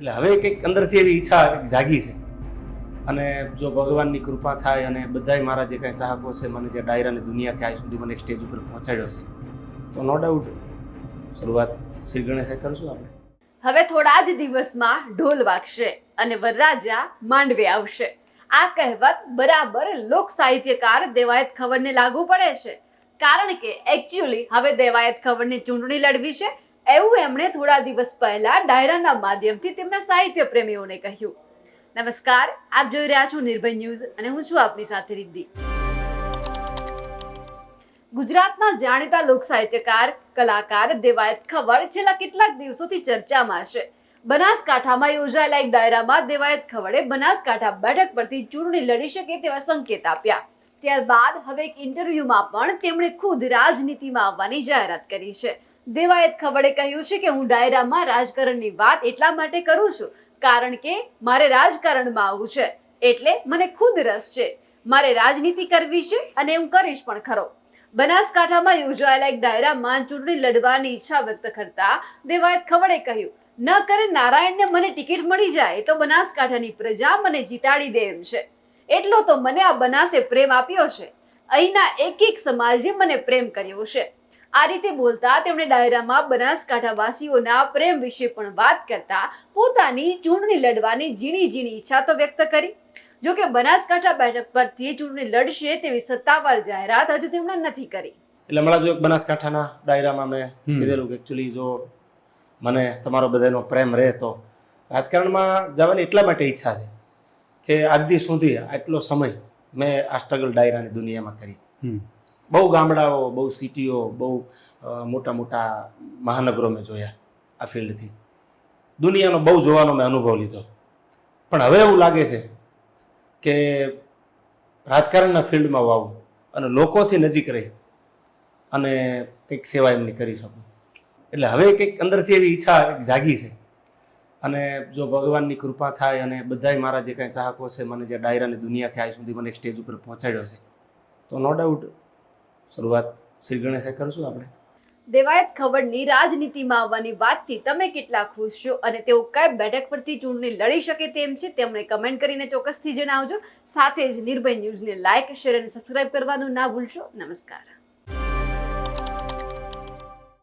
એટલે હવે કંઈક અંદરથી એવી ઈચ્છા જાગી છે. અને જો ભગવાનની કૃપા થાય અને બધાય મારા જે કાંઈ ચાહકો છે, મને જે ડાયરાની દુનિયાથી આજ સુધી મને એક સ્ટેજ ઉપર પહોંચાડ્યો છે, તો નો ડાઉટ શરૂઆત શ્રી ગણેશે કરશું આપણે. હવે થોડા જ દિવસમાં ઢોલ વાગશે અને વરરાજા માંડવે આવશે. આ કહેવત બરાબર લોક સાહિત્યકાર દેવાયત ખવડને લાગુ પડે છે. કારણ કે એકચ્યુઅલી હવે દેવાયત ખવડને ચૂંટણી લડવી છે એવું એમણે થોડા દિવસ પહેલા ડાયરાના માધ્યમથી તેમના સાહિત્ય પ્રેમીઓને કહ્યું. નમસ્કાર, આપ જોઈ રહ્યા છો નિર્ભય ન્યૂઝ અને હું છું આપની સાથે રિદ્ધિ. ગુજરાતના જાણીતા લોક સાહિત્યકાર, કલાકાર, દેવાયત ખબર છેલ્લા કેટલાક દિવસોથી ચર્ચામાં છે. બનાસકાંઠામાં યોજાયેલા એક ડાયરામાં દેવાયત ખવડે બનાસકાંઠા બેઠક પરથી ચૂંટણી લડી શકે તેવા સંકેત આપ્યા. ત્યારબાદ હવે એક ઇન્ટરવ્યુમાં પણ તેમણે ખુદ રાજનીતિમાં આવવાની જાહેરાત કરી છે. દેવાયત ખબડે કહ્યું છે કે હું ડાયરામાં રાજકારણની વાત એટલા માટે કરું છું કારણ કે મારે રાજકારણમાં આવવું છે. એટલે મને ખુદ રસ છે. મારે રાજનીતિ કરવી છે અને હું કરીશ પણ ખરો. બનાસકાંઠામાં યોજાયેલા એક ડાયરામાં ચૂંટણી લડવાની ઈચ્છા વ્યક્ત કરતા દેવાયત ખવડે કહ્યું, ન કરે નારાયણને મને ટિકિટ મળી જાય તો બનાસકાંઠાની પ્રજા મને જીતાડી દે એમ છે. એટલો તો મને આ બનાસે પ્રેમ આપ્યો છે. અહીંના એક એક સમાજે મને પ્રેમ કર્યો છે. આ રીતે બોલતા તેમણે ડાયરામાં બનાસકાંઠા વાસીઓના પ્રેમ વિશે પણ વાત કરતા પોતાની ચૂંટણી લડવાની ઝીણી ઝીણી ઈચ્છા તો વ્યક્ત કરી. જો કે બનાસકાંઠા બેઠક પરથી ચૂંટણી લડશે તેવી સત્તાવાર જાહેરાત હજુ તેમણે નથી કરી. એટલે હમણાં જો એક બનાસકાંઠાના ડાયરામાં મેં કીધેલું કે એકચ્યુઅલી જો મને તમારો બધાનો પ્રેમ રહે તો રાજકારણમાં જવાની એટલા માટે ઈચ્છા છે. કે આજ દી સુધી આટલો સમય મેં આ સ્ટ્રગલ ડાયરાની દુનિયામાં કરી. બહુ ગામડાઓ બહુ સિટીઓ બહુ મોટા મોટા મહાનગરો મેં જોયા આ ફિલ્ડથી દુનિયાનો બહુ જોવાનો મેં અનુભવ લીધો. પણ હવે એવું લાગે છે કે રાજકારણના ફિલ્ડમાં વાવું અને લોકોથી નજીક રહી અને કંઈક સેવા એમની કરી શકું. એટલે હવે કંઈક અંદરથી એવી ઈચ્છા એક જાગી છે. અને જો ભગવાનની કૃપા થાય અને બધાય મારા જે કાંઈ ચાહકો છે, મને જે ડાયરાની દુનિયાથી આજ સુધી મને એક સ્ટેજ ઉપર પહોંચાડ્યો છે, તો નો ડાઉટ શરૂઆત શ્રી ગણેશે કરશું આપણે. દેવાયત ખબરની રાજનીતિમાં આવવાની વાતથી તમે કેટલા ખુશ છો અને તેઓ કઈ બેઠક પરથી ચૂંટણી લડી શકે તેમ છે તેમણે કમેન્ટ કરીને ચોક્કસથી જણાવજો. સાથે જ નિર્ભય ન્યૂઝને લાઇક શેર અને સબસ્ક્રાઇબ કરવાનું ના ભૂલશો. નમસ્કાર.